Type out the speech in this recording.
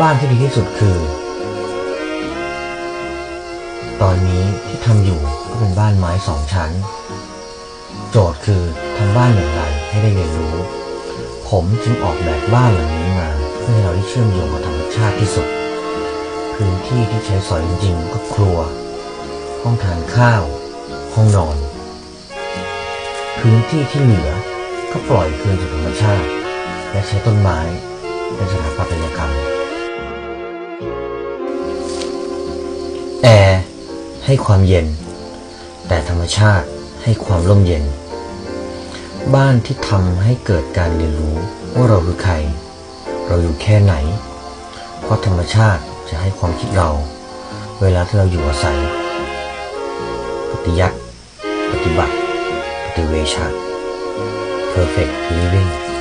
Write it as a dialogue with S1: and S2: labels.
S1: บ้านที่ดีที่สุดคือ ตอนนี้ที่ทำอยู่ก็เป็นบ้านไม้สองชั้น โจทย์คือทำบ้านอย่างไรให้ได้เรียนรู้ ผมจึงออกแบบบ้านหลังนี้มาเพื่อให้เราได้เชื่อมโยงกับธรรมชาติที่สุด พื้นที่ที่ใช้สอยจริงๆก็ครัว ห้องทานข้าว ห้องนอน พื้นที่ที่เหลือก็ปล่อยคืนสู่ธรรมชาติ และใช้ต้นไม้เป็นสถาปัตยกรรม ให้ความเย็น แต่ธรรมชาติให้ความร่มเย็น บ้านที่ทำให้เกิดการเรียนรู้ว่าเราคือใคร เราอยู่แค่ไหน เพราะธรรมชาติจะให้ความคิดเรา เวลาที่เราอยู่อาศัย ปฏิยัติ ปฏิบัติ ปฏิเวชะ perfect living